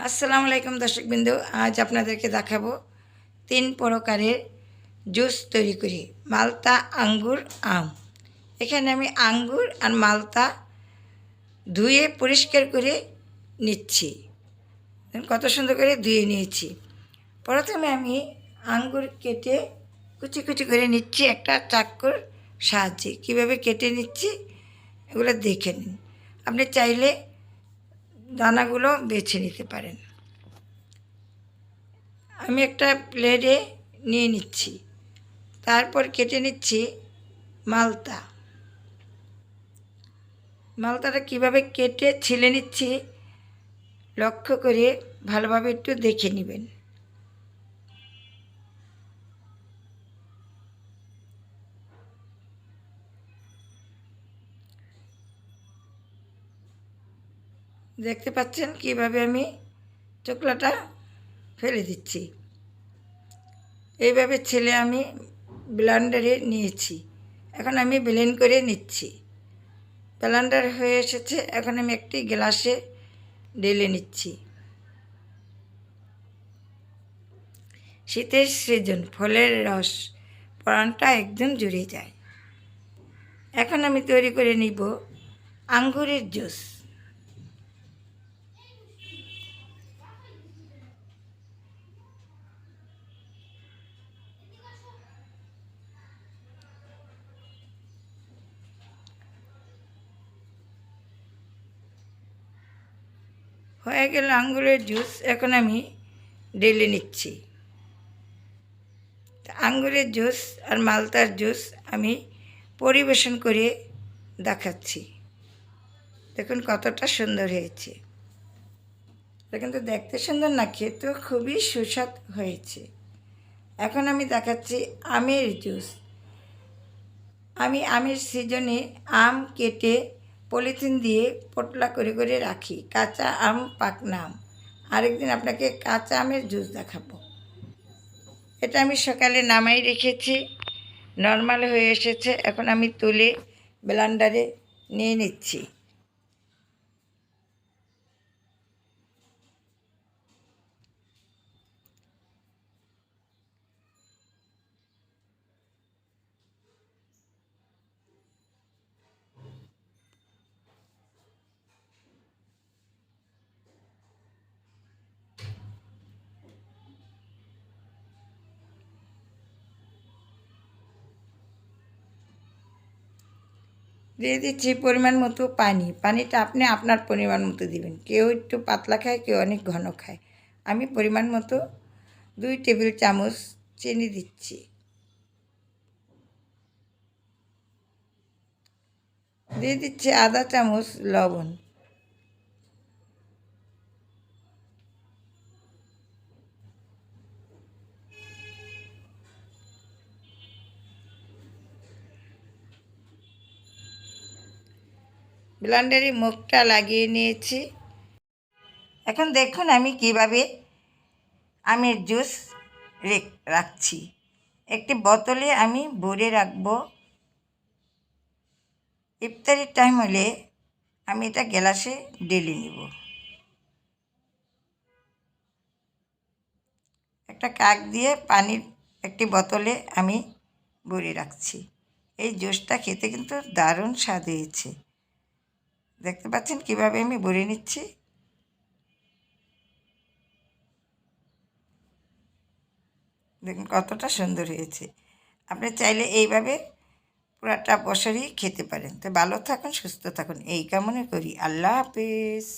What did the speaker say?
আসসালামু আলাইকুম দর্শকবিন্দু, আজ আপনাদেরকে দেখাবো তিন প্রকারের জুস তৈরি করি, মালতা আঙ্গুর আম। এখানে আমি আঙ্গুর আর মালতা ধুয়ে পরিষ্কার করে নিচ্ছি। কত সুন্দর করে ধুয়ে নিয়েছি। প্রথমে আমি আঙ্গুর কেটে কুচি কুচি করে নিচ্ছি একটা চাকুর সাহায্যে। কীভাবে কেটে নিচ্ছি, এগুলো দেখে নিন। আপনি চাইলে দানাগুলো বেছে নিতে পারেন। আমি একটা প্লেটে নিয়ে নিচ্ছি। তারপর কেটে নিচ্ছি মালতা। মালতাটা কীভাবে কেটে ছিলে নিচ্ছি লক্ষ্য করে ভালোভাবে একটু দেখে নেবেন। দেখতে পাচ্ছেন কীভাবে আমি চোকলাটা ফেলে দিচ্ছি। এইভাবে ছেলে আমি ব্লান্ডারে নিয়েছি। এখন আমি ব্লেন্ড করে নিচ্ছি। ব্লান্ডার হয়ে এসেছে, এখন আমি একটি গ্লাসে ঢেলে নিচ্ছি। শীতের সিজন, ফলের রস প্রাণটা একদম জুড়ে যায়। এখন আমি তৈরি করে নিব আঙ্গুরের জুস। হয়ে গেল আঙ্গুরের জুস, এখন আমি ঢেলে নিচ্ছি। আঙ্গুরের জুস আর মালতার জুস আমি পরিবেশন করে দেখাচ্ছি। দেখুন কতটা সুন্দর হয়েছে। দেখুন তো দেখতে সুন্দর না, খেতেও খুবই সুস্বাদ হয়েছে। এখন আমি দেখাচ্ছি আমের জুস। আমি আমের সিজনে আম কেটে পলিথিন দিয়ে পোটলা করে করে রাখি। কাঁচা আম পাকনা আম। আরেকদিন আপনাকে কাঁচা আমের জুস দেখাবো। এটা আমি সকালে নামাই রেখেছি, নর্মাল হয়ে এসেছে। এখন আমি তুলে ব্লান্ডারে নিয়ে নিচ্ছি। দিয়ে দিচ্ছি পরিমাণ মতো পানি। পানিটা আপনি আপনার পরিমাণ মতো দিবেন। কেউ একটু পাতলা খায়, কেউ অনেক ঘন খায়। আমি পরিমাণ মতো দুই টেবিল চামচ চিনি দিচ্ছি। দিয়ে দিচ্ছি আধা চামচ লবণ। ব্লান্ডারে মুখটা লাগিয়ে নিয়েছি। এখন দেখুন আমি কীভাবে আমের জুস রেখ রাখছি। একটি বোতলে আমি ভরে রাখব। ইফতারির টাইম হলে আমি এটা গ্লাসে ঢেলে নিব। একটা কাক দিয়ে পানির একটি বোতলে আমি ভরে রাখছি। এই জুসটা খেতে কিন্তু দারুণ স্বাদ হয়েছে। দেখতে পাচ্ছেন? কীভাবে আমি ভরে নিচ্ছি? দেখুন, কতটা সুন্দর হয়েছে। আপনি চাইলে এইভাবে পুরাটা বছরই খেতে পারেন। তো ভালো থাকুন, সুস্থ থাকুন। এই কামনে করি। আল্লাহ হাফেজ।